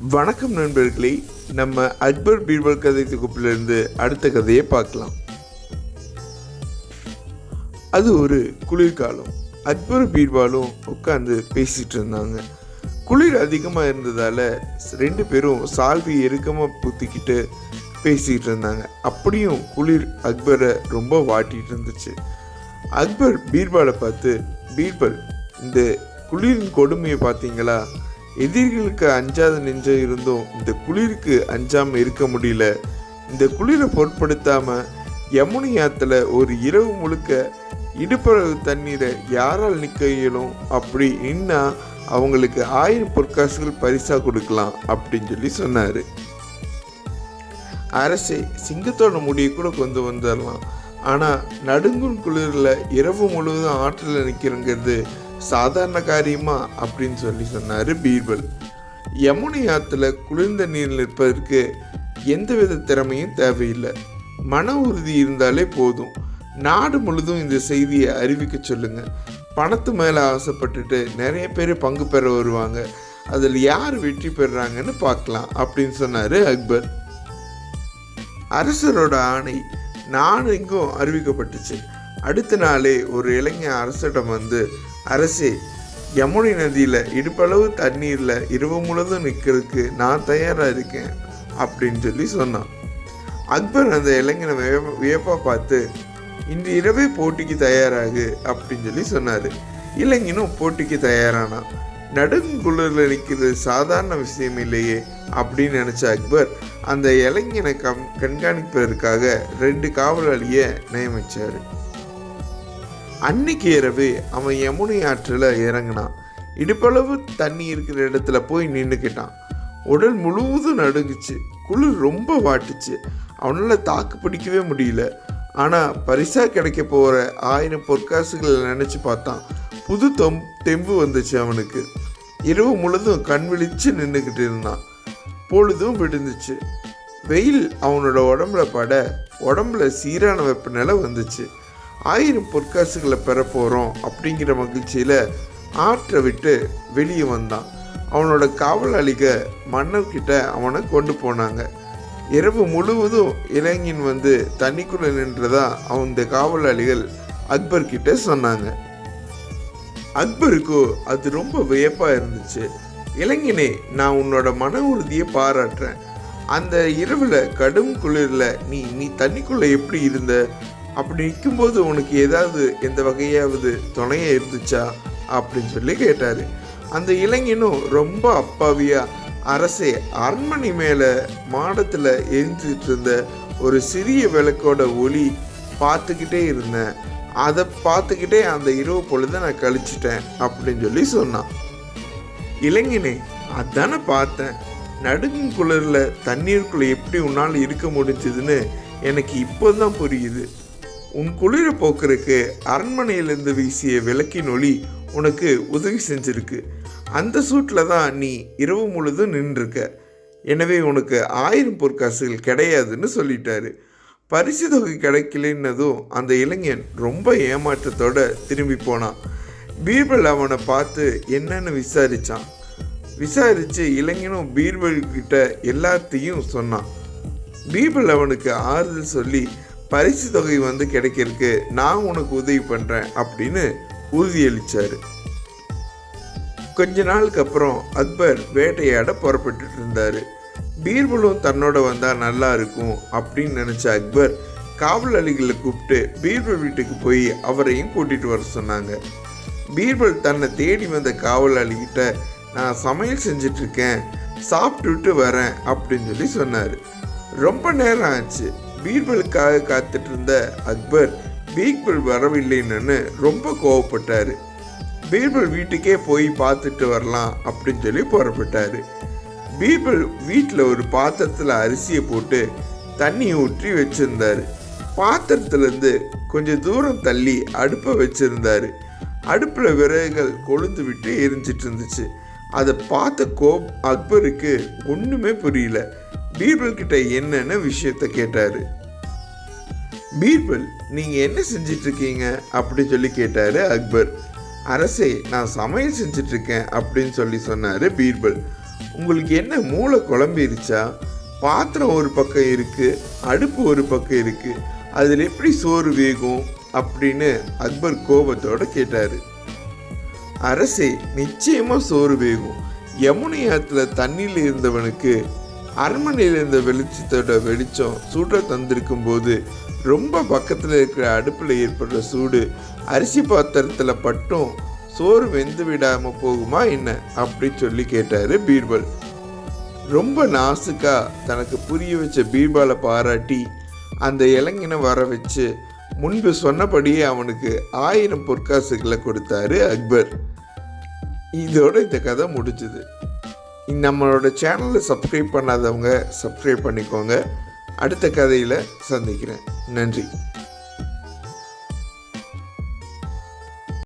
வணக்கம் நண்பர்களே நம்ம அக்பர் பீர்பல் கதை தொகுப்பிலிருந்து அடுத்த கதையை பார்க்கலாம். அது ஒரு குளிர்காலம். அக்பர் பீர்பாலும் உட்காந்து பேசிட்டு இருந்தாங்க. குளிர் அதிகமாக இருந்ததால் ரெண்டு பேரும் சால்வி இறுக்கமாக புத்திக்கிட்டு பேசிக்கிட்டு இருந்தாங்க. அப்படியும் குளிர் அக்பரை ரொம்ப வாட்டிகிட்டு இருந்துச்சு. அக்பர் பீர்பாலை பார்த்து பீர்பல் இந்த குளிரின் கொடுமையை பார்த்தீங்களா? எதிரிகளுக்கு அஞ்சாத நெஞ்ச இருந்தும் இந்த குளிருக்கு அஞ்சாமல் இருக்க முடியல. இந்த குளிரை பொருட்படுத்தாம யமுனை ஆத்துல ஒரு இரவு முழுக்க இடுப்பளவு தண்ணீரை யாரால் நிற்க இயலும்? அப்படி நின்னா அவங்களுக்கு ஆயிரம் பொற்காசுகள் பரிசா கொடுக்கலாம் அப்படின்னு சொல்லி சொன்னாரு. அரசே சிங்கத்தோட முடியை கூட கொண்டு வந்துடலாம் ஆனால் நடுங்கும் குளிரில் இரவு முழுவதும் ஆற்றில் நிற்கிறங்கிறது சாதாரண காரியமா அப்படின்னு சொல்லி சொன்னார் பீர்பல். யமுனை ஆற்றுல குளிர்ந்த நீரில் நிற்பதற்கு எந்தவித திறமையும் தேவையில்லை. மன உறுதி இருந்தாலே போதும். நாடு முழுதும் இந்த செய்தியை அறிவிக்க சொல்லுங்க. பணத்து மேலே ஆசைப்பட்டுட்டு நிறைய பேர் பங்கு பெற வருவாங்க. அதில் யார் வெற்றி பெறுறாங்கன்னு பார்க்கலாம் அப்படின்னு சொன்னார் அக்பர். அரசரோட ஆணை நாடெங்கும் அறிவிக்கப்பட்டுச்சு. அடுத்த நாளே ஒரு இளைஞன் அரசிடம் வந்து அரசே யமுனை நதியில் இடுப்பளவு தண்ணீரில் இரவு முழுதும் நிற்கிறதுக்கு நான் தயாராக இருக்கேன் அப்படின்னு சொல்லி சொன்னான். அக்பர் அந்த இளைஞனை வியப்ப வியப்பாக பார்த்து இன்று இரவே போட்டிக்கு தயாராகு அப்படின்னு சொல்லி சொன்னார். இளைஞனும் போட்டிக்கு தயாரானான். நடுங்குளிரில் நிற்கிறது சாதாரண விஷயம் இல்லையே அப்படின்னு நினச்ச அக்பர் அந்த இளைஞனை கம் கண்காணிப்பதற்காக ரெண்டு காவலாளியை நியமித்தார் அன்னைக்கு இரவு அவன் யமுனை ஆற்றில் இறங்கினான். இடுப்பளவு தண்ணி இருக்கிற இடத்துல போய் நின்றுக்கிட்டான் உடல் முழுவதும் நடுங்குச்சு. குளிர் ரொம்ப வாட்டுச்சு. அவனால் தாக்கு பிடிக்கவே முடியல. ஆனால் பரிசாக கிடைக்க போகிற ஆயிரம் பொற்காசுகளை நினச்சி பார்த்தான். புது தொம் தெம்பு வந்துச்சு அவனுக்கு. இரவு முழுதும் கண் விழிச்சு நின்றுக்கிட்டு இருந்தான். பொழுதும் விடுந்துச்சு வெயில் அவனோட உடம்புல பட உடம்புல சீரான வெப்பநிலை வந்துச்சு. ஆயிரம் பொற்காசுகளை பெற போகிறோம் அப்படிங்கிற மகிழ்ச்சியில் ஆற்றை விட்டு வெளியே வந்தான். அவனோட காவலாளிக மன்னர்கிட்ட அவனை கொண்டு போனாங்க. இரவு முழுவதும் இளைஞன் வந்து தண்ணிக்குள்ளே நின்றதா அவன் காவலாளிகள் அக்பர்கிட்ட சொன்னாங்க. அக்பருக்கு அது ரொம்ப வியப்பாக இருந்துச்சு. இளைஞனே நான் உன்னோட மன உறுதியை பாராட்டுறேன். அந்த இரவில் கடும் குளிரில் நீ நீ தண்ணிக்குள்ளே எப்படி இருந்த? அப்படி நிற்கும்போது உனக்கு ஏதாவது எந்த வகையாவது துணையாக இருந்துச்சா அப்படின்னு சொல்லி கேட்டார். அந்த இளைஞனும் ரொம்ப அப்பாவியாக அரசே அரண்மனை மேலே மாடத்தில் எரிஞ்சிட்டு இருந்த ஒரு சிறிய விளக்கோட ஒளி பார்த்துக்கிட்டே இருந்தேன். அதை பார்த்துக்கிட்டே அந்த இரவு பொழுதை நான் கழிச்சிட்டேன் அப்படின்னு சொல்லி சொன்னான். இளைஞனே அதானே பார்த்தேன். நடுங்கும் குளிரில் தண்ணீருக்குள்ளே எப்படி உன்னால் இருக்க முடிஞ்சதுன்னு எனக்கு இப்போதான் புரியுது. உன் குளிர போக்குறதுக்கு அரண்மனையிலிருந்து வீசிய விளக்கின் ஒளி உனக்கு உதவி செஞ்சிருக்கு. அந்த சூட்டில் தான் நீ இரவு முழுதும் நின்றுருக்க. எனவே உனக்கு ஆயிரம் பொற்காசுகள் கிடையாதுன்னு சொல்லிட்டாரு. பரிசு தொகை கிடைக்கலன்னதும் அந்த இளைஞன் ரொம்ப ஏமாற்றத்தோட திரும்பி போனான். பீர்பல் அவனை பார்த்து என்னன்னு விசாரித்தான் விசாரித்து இளைஞனும் பீர்பல் கிட்ட எல்லாத்தையும் சொன்னான். பீர்பல் அவனுக்கு ஆறுதல் சொல்லி பரிசு தொகை வந்து கிடைக்கிறதுக்கு நான் உனக்கு உதவி பண்ணுறேன் அப்படின்னு உறுதியளித்தார் கொஞ்ச நாளுக்கு அப்புறம் அக்பர் வேட்டையாட புறப்பட்டு இருந்தார். பீர்பலும் தன்னோட வந்தால் நல்லா இருக்கும் அப்படின்னு நினச்ச அக்பர் காவல் அலிகளை கூப்பிட்டு பீர்பல் வீட்டுக்கு போய் அவரையும் கூட்டிகிட்டு வர சொன்னாங்க. பீர்பல் தன்னை தேடி வந்த காவல் அலிகிட்ட நான் சமையல் செஞ்சிட்ருக்கேன் சாப்பிட்டுட்டு வரேன் அப்படின்னு சொல்லி சொன்னார். ரொம்ப நேரம் ஆச்சு. பீர்பலுக்காக காத்துட்டு இருந்த அக்பர் பீர்பல் வரவில்லைன்னு ரொம்ப கோவப்பட்டார். பீர்பல் வீட்டுக்கே போய் பார்த்துட்டு வரலாம் அப்படின்னு சொல்லி புறப்பட்டார். பீர்பல் வீட்டில் ஒரு பாத்திரத்தில் அரிசியை போட்டு தண்ணி ஊற்றி வச்சுருந்தார். பாத்திரத்துலேருந்து கொஞ்சம் தூரம் தள்ளி அடுப்பை வச்சுருந்தார். அடுப்பில் விறகுகள் கொழுந்து விட்டு எரிஞ்சிட்டு இருந்துச்சு. அதை பார்த்த கோப் அக்பருக்கு ஒன்றுமே புரியல. பீர்பல் கிட்ட என்னென்ன விஷயத்த கேட்டாரு? பீர்பல் நீங்க என்ன செஞ்சிட்டு இருக்கீங்க அப்படின்னு சொல்லி கேட்டாரு அக்பர். அரசே நான் சமையல் செஞ்சிட்டு இருக்கேன் அப்படின்னு சொல்லி சொன்னாரு பீர்பல். உங்களுக்கு என்ன மூளை குழம்பிருச்சா? பாத்திரம் ஒரு பக்கம் இருக்கு அடுப்பு ஒரு பக்கம் இருக்கு. அதில் எப்படி சோறு வேகும்? அப்படின்னு அக்பர் கோபத்தோட கேட்டாரு. அரசே நிச்சயமா சோறு வேகும். யமுனை ஆத்துல தண்ணியில் இருந்தவனுக்கு அரண்மனையில் இருந்த வெளிச்சத்தோட வெளிச்சம் சூட தந்திருக்கும் போது ரொம்ப பக்கத்தில் இருக்கிற அடுப்பில் ஏற்படுற சூடு அரிசி பாத்திரத்தில் பட்டும் சோறு வெந்து விடாமல் போகுமா என்ன அப்படி சொல்லி கேட்டார் பீர்பல். ரொம்ப நாசுக்காக தனக்கு புரிய வச்ச பீர்பாலை பாராட்டி அந்த இளைஞனை வர வச்சு முன்பு சொன்னபடியே அவனுக்கு ஆயிரம் பொற்காசுகளை கொடுத்தாரு அக்பர். இதோட இந்த கதை முடிஞ்சுது. நம்மளோட சேனலை சப்ஸ்கிரைப் பண்ணாதவங்க சப்ஸ்கிரைப் பண்ணிக்கோங்க. அடுத்த கதையில் சந்திக்கிறேன். நன்றி.